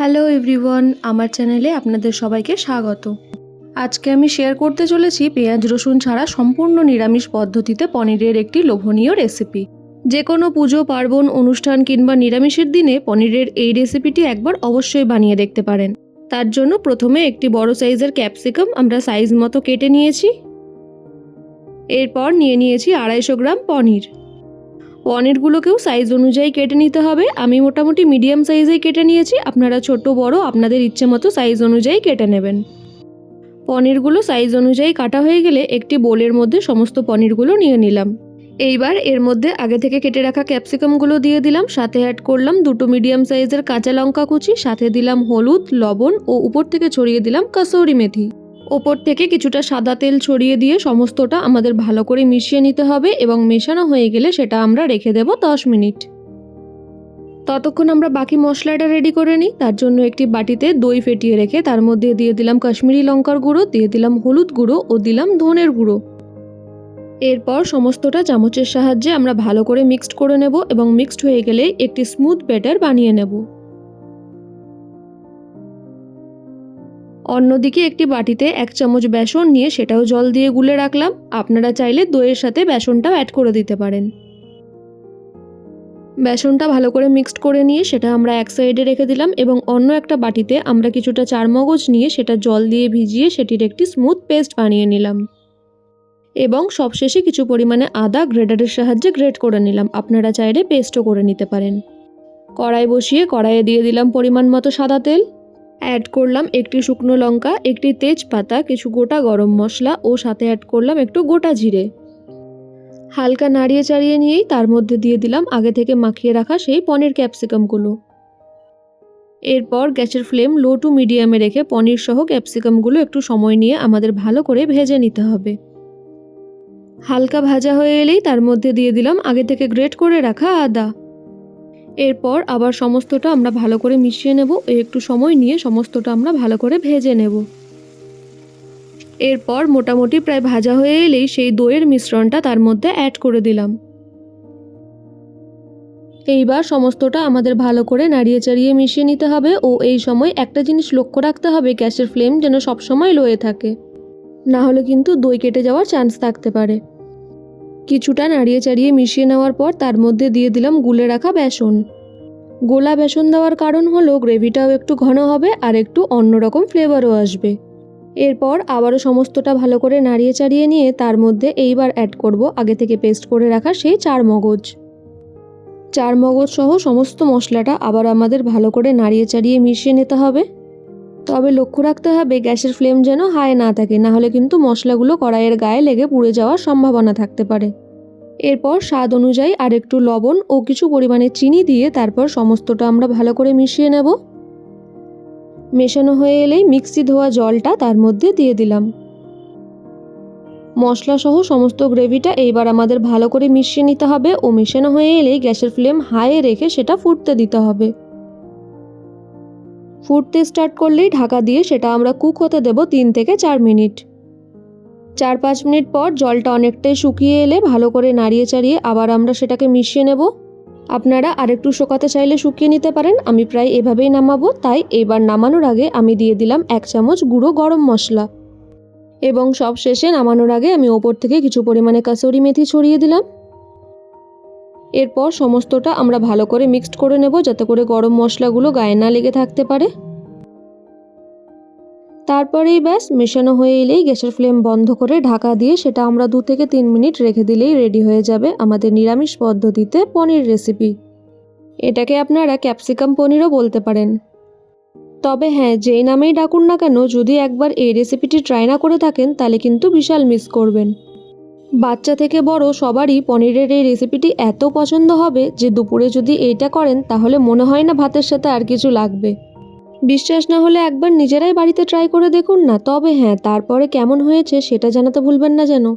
Hello everyone আমার চ্যানেলে আপনাদের সবাইকে স্বাগত। আজকে আমি শেয়ার করতে চলেছি পেঁয়াজ, রসুন ছাড়া সম্পূর্ণ নিরামিষ পদ্ধতিতে পনিরের একটি লোভনীয় রেসিপি যে কোনো পুজো, পার্বণ, অনুষ্ঠান কিংবা নিরামিষের দিনে পনিরের এই রেসিপিটি একবার অবশ্যই বানিয়ে দেখতে পারেন। তার জন্য প্রথমে একটি বড় সাইজের ক্যাপসিকাম আমরা সাইজ মতো কেটে নিয়েছি। এরপর নিয়ে নিয়েছি আড়াইশো গ্রাম পনির। পনিরগুলোকেও সাইজ অনুযায়ী কেটে নিতে হবে। আমি মোটামুটি মিডিয়াম সাইজেই কেটে নিয়েছি। আপনারা ছোট, বড়, আপনাদের ইচ্ছে মতো সাইজ অনুযায়ী কেটে নেবেন। পনিরগুলো সাইজ অনুযায়ী কাটা হয়ে গেলে একটি বোলের মধ্যে সমস্ত পনিরগুলো নিয়ে নিলাম। এইবার এর মধ্যে আগে থেকে কেটে রাখা ক্যাপসিকামগুলো দিয়ে দিলাম। সাথে অ্যাড করলাম দুটো মিডিয়াম সাইজের কাঁচা লঙ্কা কুচি। সাথে দিলাম হলুদ, লবণ ও উপর থেকে ছড়িয়ে দিলাম কাসৌরি মেথি। ওপর থেকে কিছুটা সাদা তেল ছড়িয়ে দিয়ে সমস্তটা আমাদের ভালো করে মিশিয়ে নিতে হবে এবং মেশানো হয়ে গেলে সেটা আমরা রেখে দেব দশ মিনিট। ততক্ষণ আমরা বাকি মশলাটা রেডি করে নিই। তার জন্য একটি বাটিতে দই ফেটিয়ে রেখে তার মধ্যে দিয়ে দিলাম কাশ্মীরি লঙ্কার গুঁড়ো, দিয়ে দিলাম হলুদ গুঁড়ো ও দিলাম ধনের গুঁড়ো। এরপর সমস্তটা চামচের সাহায্যে আমরা ভালো করে মিক্সড করে নেব এবং মিক্সড হয়ে গেলে একটি স্মুথ ব্যাটার বানিয়ে নেব। অন্যদিকে একটি বাটিতে এক চামচ বেসন নিয়ে সেটাও জল দিয়ে গুলে রাখলাম। আপনারা চাইলে দইয়ের সাথে বেসনটাও অ্যাড করে দিতে পারেন। বেসনটা ভালো করে মিক্সড করে নিয়ে সেটা আমরা এক সাইডে রেখে দিলাম এবং অন্য একটা বাটিতে আমরা কিছুটা চারমগজ নিয়ে সেটা জল দিয়ে ভিজিয়ে সেটির একটি স্মুথ পেস্ট বানিয়ে নিলাম। এবং সবশেষে কিছু পরিমাণে আদা গ্রেডারের সাহায্যে গ্রেড করে নিলাম। আপনারা চাইলে পেস্টও করে নিতে পারেন। কড়াই বসিয়ে কড়াইয়ে দিয়ে দিলাম পরিমাণ মতো সাদা তেল। অ্যাড করলাম একটি শুকনো লঙ্কা, একটি তেজপাতা, কিছু গোটা গরম মশলা ও সাথে অ্যাড করলাম একটু গোটা জিরে। হালকা নাড়িয়ে চাড়িয়ে নিয়েই তার মধ্যে দিয়ে দিলাম আগে থেকে মাখিয়ে রাখা সেই পনির ক্যাপসিকামগুলো এরপর গ্যাসের ফ্লেম লো টু মিডিয়ামে রেখে পনির সহ ক্যাপসিকামগুলো একটু সময় নিয়ে আমাদের ভালো করে ভেজে নিতে হবে। হালকা ভাজা হয়ে এলেই তার মধ্যে দিয়ে দিলাম আগে থেকে গ্রেট করে রাখা আদা। এরপর আবার সমস্তটা আমরা ভালো করে মিশিয়ে নেব। একটু সময় নিয়ে সমস্তটা আমরা ভালো করে ভেজে নেব। এরপর মোটামুটি প্রায় ভাজা হয়ে এলেই সেই দইয়ের মিশ্রণটা তার মধ্যে অ্যাড করে দিলাম। এইবার সমস্তটা আমাদের ভালো করে নাড়িয়ে চাড়িয়ে মিশিয়ে নিতে হবে ও এই সময় একটা জিনিস লক্ষ্য রাখতে হবে, গ্যাসের ফ্লেম যেন সবসময় লোয়ে থাকে। না হলে কিন্তু দই কেটে যাওয়ার চান্স থাকতে পারে। কিছুটা নাড়িয়ে চাড়িয়ে মিশিয়ে নেওয়ার পর তার মধ্যে দিয়ে দিলাম গুলে রাখা বেসন। গোলা বেসন দেওয়ার কারণ হলো গ্রেভিটাও একটু ঘন হবে আর একটু অন্যরকম ফ্লেভারও আসবে। এরপর আবারও সমস্তটা ভালো করে নাড়িয়ে চাড়িয়ে নিয়ে তার মধ্যে এইবার অ্যাড করব আগে থেকে পেস্ট করে রাখা সেই চার মগজ চার মগজ সহ সমস্ত মশলাটা আবার আমাদের ভালো করে নাড়িয়ে চাড়িয়ে মিশিয়ে নিতে হবে। তবে লক্ষ্য রাখতে হবে, গ্যাসের ফ্লেম যেন হাই না থাকে, না হলে কিন্তু মশলাগুলো কড়াইয়ের গায়ে লেগে পুড়ে যাওয়ার সম্ভাবনা থাকতে পারে। এরপর স্বাদ অনুযায়ী আর একটু লবণ ও কিছু পরিমাণে চিনি দিয়ে তারপর সমস্তটা আমরা ভালো করে মিশিয়ে নেব। মেশানো হয়ে এলেই মিক্সি ধোয়া জলটা তার মধ্যে দিয়ে দিলাম। মশলা সহ সমস্ত গ্রেভিটা এইবার আমাদের ভালো করে মিশিয়ে নিতে হবে ও মেশানো হয়ে এলেই গ্যাসের ফ্লেম হাইয়ে রেখে সেটা ফুটতে দিতে হবে। ফুটতে স্টার্ট করলেই ঢাকা দিয়ে সেটা আমরা কুক হতে দেব তিন থেকে চার মিনিট। চার পাঁচ মিনিট পর জলটা অনেকটাই শুকিয়ে এলে ভালো করে নাড়িয়ে চাড়িয়ে আবার আমরা সেটাকে মিশিয়ে নেব। আপনারা আরেকটু শোকাতে চাইলে শুকিয়ে নিতে পারেন, আমি প্রায় এভাবেই নামাবো, তাই এবার নামানোর আগে আমি দিয়ে দিলাম এক চামচ গুঁড়ো গরম মশলা। এবং সব শেষে নামানোর আগে আমি ওপর থেকে কিছু পরিমাণে কাসুরি মেথি ছড়িয়ে দিলাম। এরপর সমস্তটা আমরা ভালো করে মিক্সড করে নেব যাতে করে গরম মশলাগুলো গায়ে না লেগে থাকতে পারে। তারপরেই ব্যাস, মেশানো হয়ে এলেই গ্যাসের ফ্লেম বন্ধ করে ঢাকা দিয়ে সেটা আমরা দু থেকে তিন মিনিট রেখে দিলেই রেডি হয়ে যাবে আমাদের নিরামিষ পদ্ধতিতে পনির রেসিপি এটাকে আপনারা ক্যাপসিকাম পনিরও বলতে পারেন। তবে হ্যাঁ যেই নামেই ডাকুন না কেন, যদি একবার এই রেসিপিটি ট্রাই না করে থাকেন, তাহলে কিন্তু বিশাল মিস করবেন। বাচ্চা থেকে বড় সবারই পনিরের এই রেসিপিটি এত পছন্দ হবে যে দুপুরে যদি এইটা করেন, তাহলে মনে হয় না ভাতের সাথে আর কিছু লাগবে। বিশ্বাস না হলে একবার নিজেরাই বাড়িতে ট্রাই করে দেখুন না। তবে হ্যাঁ তারপরে কেমন হয়েছে সেটা জানাতে ভুলবেন না যেন।